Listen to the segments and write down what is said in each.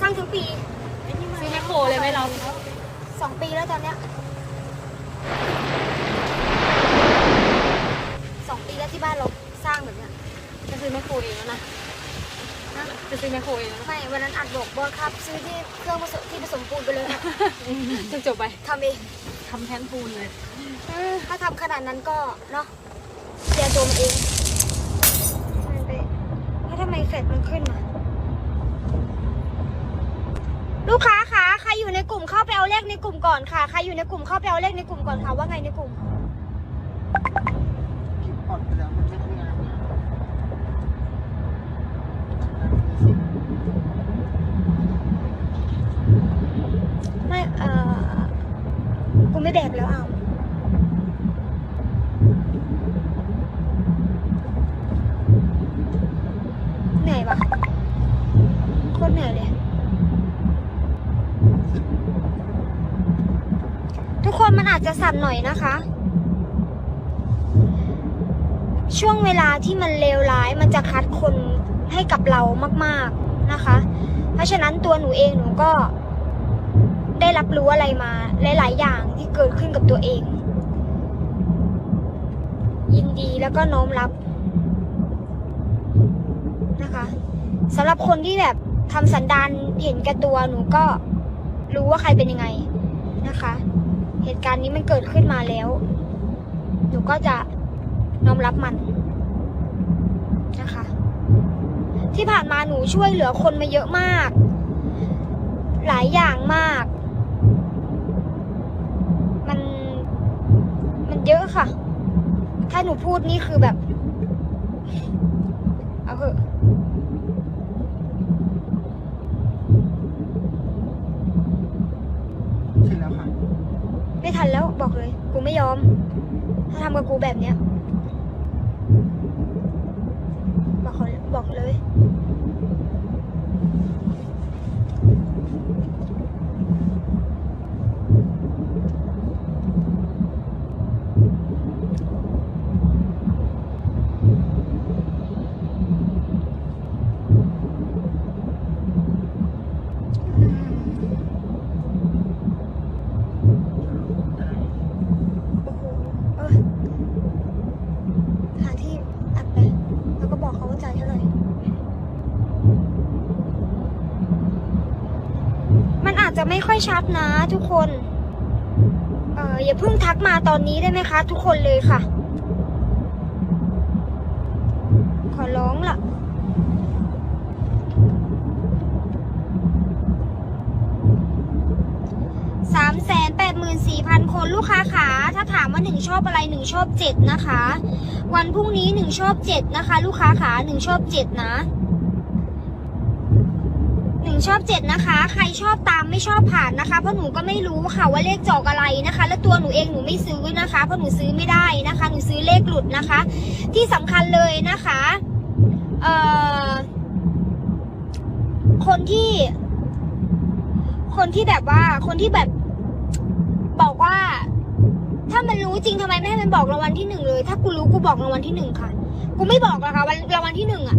สร้างทั้งปีซื้อแมคโครเลยไหมเราสองปีแล้วตอนเนี้ยสองปีแล้วที่บ้านเราสร้างแบบเนี้ยจะซื้อแมคโครเองแล้วนะนะจะซื้อแมคโครเองแล้วนะไม่วันนั้นอัดบอกบอกครับ ซื้อที่เครื่องผสมที่ผสมปูนไปเลยครับจบจบไปทำเองทำแทนปูนเลย ถ้าทำขนาดนั้นก็เนาะเสียตัวมันเองมันไปแล้วทำไมเฟดมันขึ้นมา ลูกค้าคะใครอยู่ในกลุ่มเข้าไปเอาเลขในกลุ่มก่อนค่ะ ใครอยู่ในกลุ่มเข้าไปเอาเลขในกลุ่มก่อนค่ะ ว่าไงในกลุ่ม คลิปอ่อนไปแล้วมันไม่เอ่อ กูไม่แดกแล้วเอา เหนื่อยปะโคตรเหนื่อยเลย ทุกคนมันอาจจะสั่นหน่อยนะคะ ช่วงเวลาที่มันเลวร้ายมันจะคัดคนให้กับเรามาก ๆนะคะ เพราะฉะนั้นตัวหนูเองหนูก็ได้รับรู้อะไรมาหลาย ๆ อย่างที่เกิดขึ้นกับตัวเอง ยินดีแล้วก็น้อมรับนะคะสำหรับคนที่แบบทำสันดานเห็นแก่ตัวหนูก็รู้ว่าใครเป็นยังไงนะคะ เหตุการณ์นี้มันเกิดขึ้นมาแล้ว หนูก็จะน้อมรับมันนะคะ ที่ผ่านมาหนูช่วยเหลือคนมาเยอะมาก หลายอย่างมาก มันมันเยอะค่ะ ถ้าหนูพูดนี่คือแบบ เอาเถอะ เสร็จแล้วค่ะ ไม่ ทันแล้วบอกเลย กูไม่ยอม ถ้าทำกับกูแบบเนี้ย บอกเขาบอกเลย โอ้โหเออหาที่อัดไป แล้วก็บอกเขาว่าจ่ายเท่าไหร่ มัน อาจจะไม่ค่อยชัดนะทุกคน เอออย่าเพิ่งทักมาตอนนี้ได้ไหมคะ ทุกคนเลยค่ะ ขอร้องล่ะ สามแสนแปดหมื่นสี่พันคนลูกค้าขา ถ้าถามว่าหนึ่งชอบอะไรหนึ่งชอบเจ็ดนะคะ วันพรุ่งนี้หนึ่งชอบเจ็ดนะคะ ลูกค้าขาหนึ่งชอบเจ็ดนะ หนึ่งชอบเจ็ดนะคะ ใครชอบตามไม่ชอบผ่านนะคะ เพราะหนูก็ไม่รู้ค่ะว่าเลขจอกอะไรนะคะ และตัวหนูเองหนูไม่ซื้อนะคะ เพราะหนูซื้อไม่ได้นะคะ หนูซื้อเลขหลุดนะคะ ที่สำคัญเลยนะคะเอ่อคนที่ คนที่แบบว่า คนที่แบบบอกว่า ถ้ามันรู้จริงทำไมไม่ให้มันบอกรางวัลที่หนึ่งเลย ถ้ากูรู้กูบอกรางวัลที่หนึ่งค่ะ กูไม่บอกหรอกค่ะวันรางวัลที่หนึ่งอะ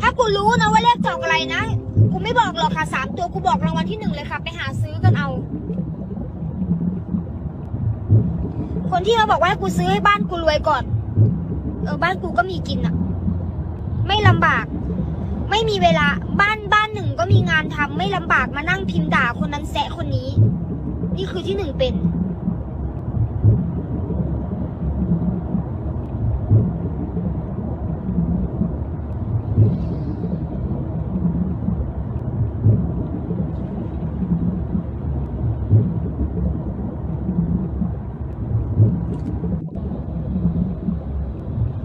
ถ้ากูรู้นะว่าเลขจอกอะไรนะ กูไม่บอกหรอกค่ะสามตัวกูบอกรางวัลที่หนึ่งเลยค่ะ ไปหาซื้อกันเอา คนที่เขาบอกว่าให้กูซื้อให้บ้านกูรวยก่อน เออบ้านกูก็มีกินอะไม่ลำบาก ไม่มีเวลาบ้านบ้านหนึ่งก็มีงานทำไม่ลำบากมานั่งพิมพ์ด่าคนนั้นแซะคนนี้ นี่คือที่หนึ่งเป็น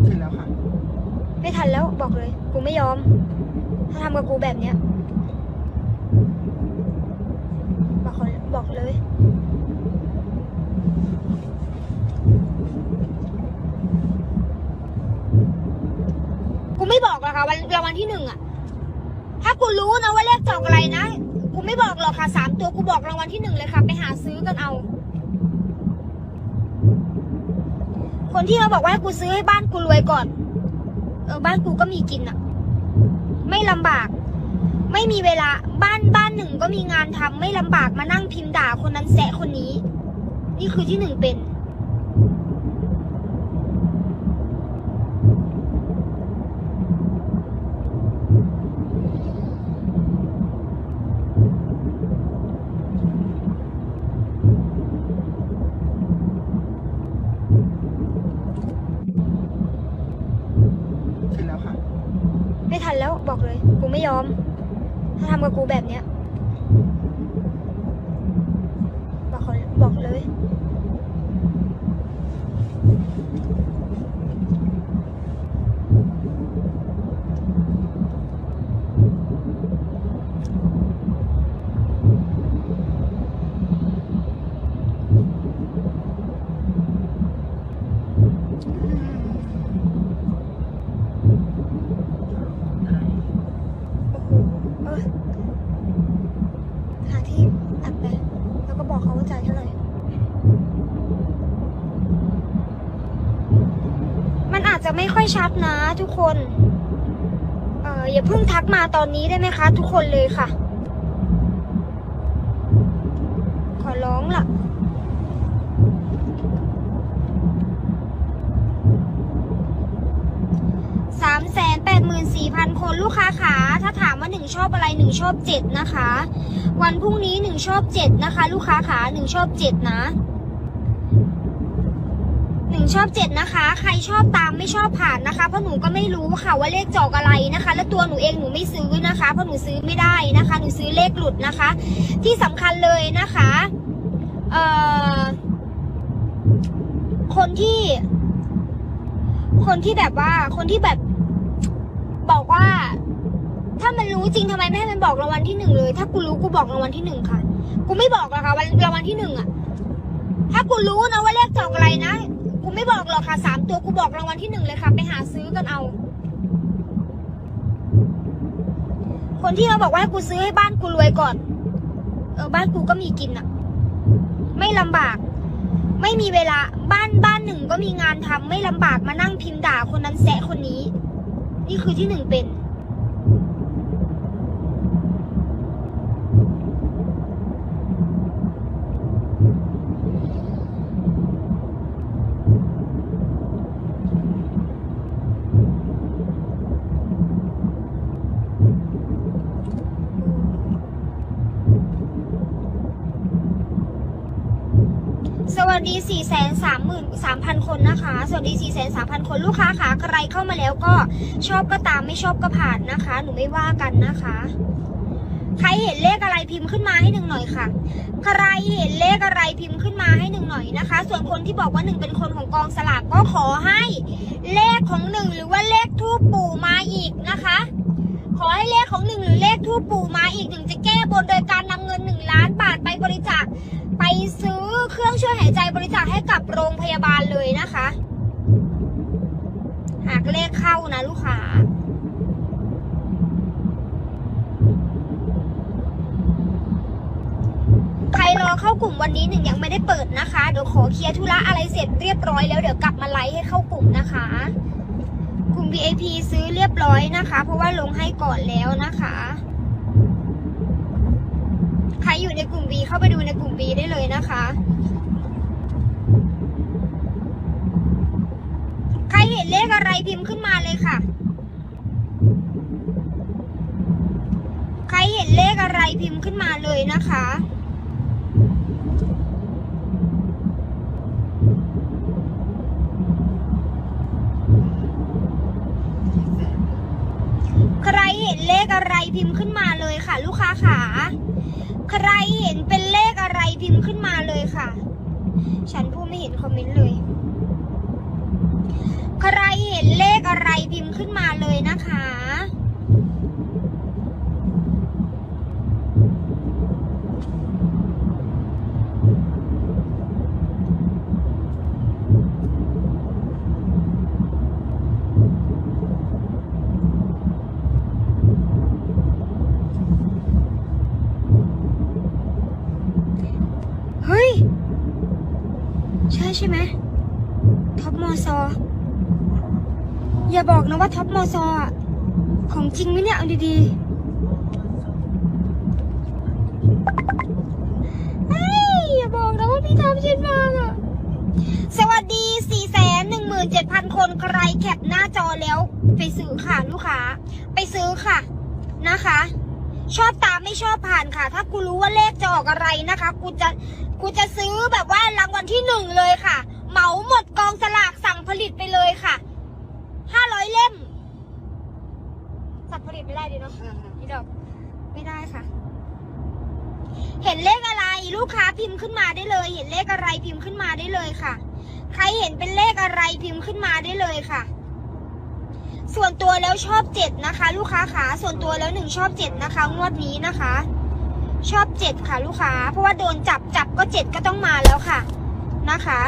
เสร็จแล้วค่ะ ไม่ทันแล้วบอกเล ยกูไม่ยอม ถ้าทำกับกูแบบเนี้ยบอกเขาบอกเลยกูไม่บอกหรอกค่ะวันรางวัลที่หนึ่งอะถ้ากูรู้นะว่าเลขจอกอะไรนะกูไม่บอกหรอกค่ะสามตัวกูบอกรางวัลที่หนึ่งเลยค่ะ ไปหาซื้อกันเอา คนที่เขาบอกว่าให้กูซื้อให้บ้านกูรวยก่อน เออบ้านกูก็มีกินอะ ไม่ลำบาก ไม่มีเวลาบ้านบ้านหนึ่งก็มีงานทำไม่ลำบากมานั่งพิมพ์ด่าคนนั้นแซะคนนี้ นี่คือที่หนึ่งเป็น เสร็จแล้วค่ะ ไม่ทันแล้วบอก เลย กูไม่ยอม ถ้าทำกับกูแบบเนี้ย บอกเขาบอกเลย โอ้โหเออหาที่อัดไป แล้วก็ บอกเขาว่าจ่ายเท่าไหร่ มันอาจจะไม่ค่อยชัดนะทุกคน เอออย่าเพิ่งทักมาตอนนี้ได้ไหมคะ ทุกคนเลยค่ะ ขอร้องล่ะสามแสน แปดหมื่นสี่พันคนลูกค้าขาถ้าถามว่าหนึ่งชอบอะไรหนึ่งชอบเจ็ดนะคะ วันพรุ่งนี้หนึ่งชอบเจ็ดนะคะ ลูกค้าขาหนึ่งชอบเจ็ดนะหนึ่งชอบเจ็ดนะคะ ใครชอบตามไม่ชอบผ่านนะคะ เพราะหนูก็ไม่รู้ค่ะว่าเลขจอกอะไรนะคะ และตัวหนูเองหนูไม่ซื้อนะคะ เพราะหนูซื้อไม่ได้นะคะ หนูซื้อเลขหลุดนะคะ ที่สำคัญเลยนะคะเอ่อคนที่ คนที่แบบว่าคนที่แบบ บอกว่า ถ้ามันรู้จริงทำไมไม่ให้มันบอกรางวัลที่หนึ่งเลย ถ้ากูรู้กูบอกรางวัลที่หนึ่งค่ะ กูไม่บอกหรอกค่ะวันรางวัลที่หนึ่งอะถ้ากูรู้นะว่าเลขจอกอะไรนะกูไม่บอกหรอกค่ะสามตัวกูบอกรางวัลที่หนึ่งเลยค่ะ ไปหาซื้อกันเอา คนที่มาบอกว่ากูซื้อให้บ้านกูรวยก่อน เออบ้านกูก็มีกินอะไม่ลำบาก ไม่มีเวลาบ้านบ้านหนึ่งก็มีงานทำไม่ลำบากมานั่งพิมพ์ด่าคนนั้นแซะคนนี้ นี่คือที่หนึ่งเป็น ส วัสดี 4 3 3 3 0 0 0 คนนะคะ สวัสดี4 3 3 0 0 0 คนลูกค้าค่ะใครเข้ามาแล้วก็ชอบก็ตามไม่ชอบก็ผ่านนะคะ หนูไม่ว่ากันนะคะ ใครเห็นเลขอะไรพิมพ์ขึ้นมาให้หนึ่งหน่อยค่ะ ใครเห็นเลขอะไรพิมพ์ขึ้นมาให้หนึ่งหน่อยนะคะ ส่วนคนที่บอกว่าหนึ่งเป็นคนของกองสลากก็ขอให้เลขของหนึ่งหรือว่าเลขทูปปู่มาอีกนะคะ ขอให้เลขของหนึ่งหรือเลขทูปปู่มาอีกหนึ่งจะแก้บนโดยการนำเงินหนึ่งล้านบาทไปบริจาค ซื้อเครื่องช่วยหายใจบริจาคให้กับโรงพยาบาลเลยนะคะ หากเลขเข้านะลูกค้าใครรอเข้ากลุ่มวันนี้หนึ่งยังไม่ได้เปิดนะคะ เดี๋ยวขอเคลียร์ธุระอะไรเสร็จเรียบร้อยแล้วเดี๋ยวกลับมาไลฟ์ให้เข้ากลุ่มนะคะ กลุ่ม VIP ซื้อเรียบร้อยนะคะ เพราะว่าลงให้ก่อนแล้วนะคะ รอยู่ในกลุ่ม B เข้าไปดูในกลุ่ม B ได้เลยนะคะ ใครเห็นเลขอะไรพิมพ์ขึ้นมาเลยค่ะ ใครเห็นเลขอะไรพิมพ์ขึ้นมาเลยนะคะใครเห็นเลขอะไรพิมพ์ขึ้นมาเลยค่ะ ลูกค้าขา ใครเห็นเป็นเลขอะไรพิมพ์ขึ้นมาเลยค่ะ ฉันผู้ไม่เห็นคอมเมนต์เลย ใครเห็นเลขอะไรพิมพ์ขึ้นมาเลยนะคะ เฮ้ย ใช่ใช่ ไหมท็อปมอซอ อย่าบอกนะว่าท็อปมอซออะของจริงไหมเนี่ยเอาดีสเฮ้ยอย่าบอกนะว่าพี่ทำชินมาอะสวัสดี 4 1 1 7 0 0 คนใครแคปหน้าจอแล้ว ไปซื้อค่ะลูกค้า ไปซื้อค่ะนะคะ ชอบตามไม่ชอบผ่านค่ะ ถ้ากูรู้ว่าเลขจะออกอะไรนะคะ กูจะ กูจะซื้อแบบว่ารางวัลที่หนึ่งเลยค่ะ เหมาหมดกองสลากสั่งผลิตไปเลยค่ะห้าร้อยเล่ม สั่งผลิตไม่ได้ดิเนาะนี่ดอกไม่ได้ค่ะ เห็นเลขอะไรลูกค้าพิมพ์ขึ้นมาได้เลย เห็นเลขอะไรพิมพ์ขึ้นมาได้เลยค่ะ ใครเห็นเป็นเลขอะไรพิมพ์ขึ้นมาได้เลยค่ะ ส่วนตัวแล้วชอบเจ็ดนะคะ ลูกค้าขาส่วนตัวแล้วหนึ่งชอบเจ็ดนะคะ งวดนี้นะคะ ชอบเจ็ดค่ะลูกค้า เพราะว่าโดนจับจับก็เจ็ดก็ต้องมาแล้วค่ะนะคะ